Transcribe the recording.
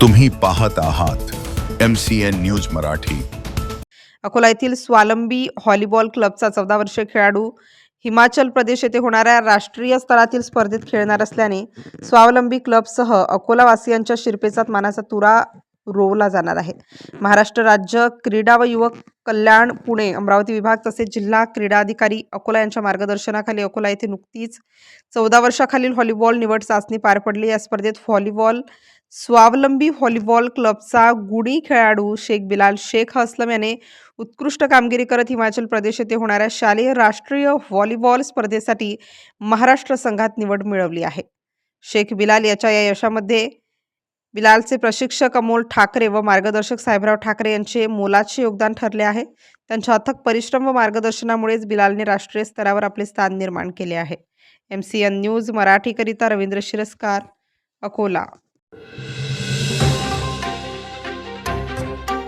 तुम्ही पाहत आहात M C N news Marathi. Akola येथील स्वावलंबी व्हॉलीबॉल क्लबचा चौदा वर्षीय खेळाडू हिमाचल प्रदेश येथे होणाऱ्या राष्ट्रीय स्तरातील स्पर्धेत खेळणार असल्याने स्वावलंबी क्लबसह अकोलावासियांच्या शिरपेचात मानाचा तुरा रोवला जाणार आहे. महाराष्ट्र राज्य क्रीडा व युवक कल्याण पुणे अमरावती विभाग तसेच जिल्हा क्रीडाधिकारी अकोला यांच्या मार्गदर्शनाखाली अकोला येथे नुकतीच चौदा वर्षाखालील व्हॉलीबॉल निवड चाचणी पार पडली. या स्पर्धेत व्हॉलीबॉल स्वावलंबी व्हॉलीबॉल क्लबचा गुणी खेळाडू शेख बिलाल शेख असलम याने उत्कृष्ट कामगिरी करत हिमाचल प्रदेश येथे होणाऱ्या शालेय राष्ट्रीय व्हॉलीबॉल स्पर्धेसाठी महाराष्ट्र संघात निवड मिळवली आहे. शेख बिलाल याच्या या यशामध्ये बिलालचे प्रशिक्षक अमोल ठाकरे व मार्गदर्शक साहेबराव ठाकरे यांचे मोलाचे योगदान ठरले आहे. त्यांच्या अथक परिश्रम व मार्गदर्शनामुळेच बिलालने राष्ट्रीय स्तरावर आपले स्थान निर्माण केले आहे. एम सी एन न्यूज मराठीकरिता रवींद्र शिरस्कार अकोला.